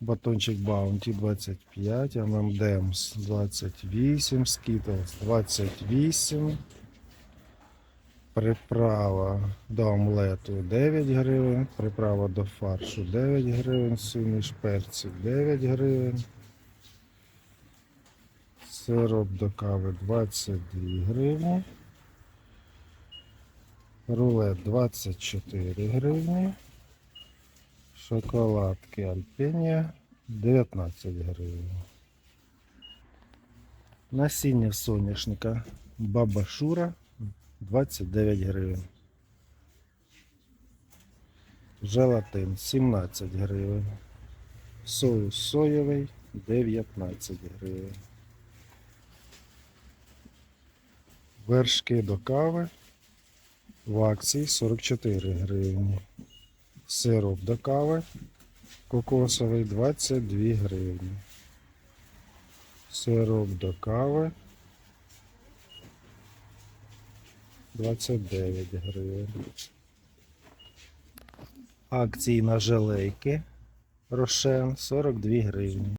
Батончик Баунті 25, ММДМС 28, Skittles 28. Приправа до омлету 9 гривень, приправа до фаршу 9 гривень, суміш перців 9 гривень. Сироп до кави 22 гривні. Рулет 24 гривні. Шоколадки Альпенія 19 гривень. Насіння соняшника Баба Шура 29 гривень. Желатин 17 гривень. Соус соєвий 19 гривень. Вершки до кави в акції 44 гривні. Сироп до кави кокосовий 22 гривні. Сироп до кави 29 гривень. Акції на желейки Рошен 42 гривні.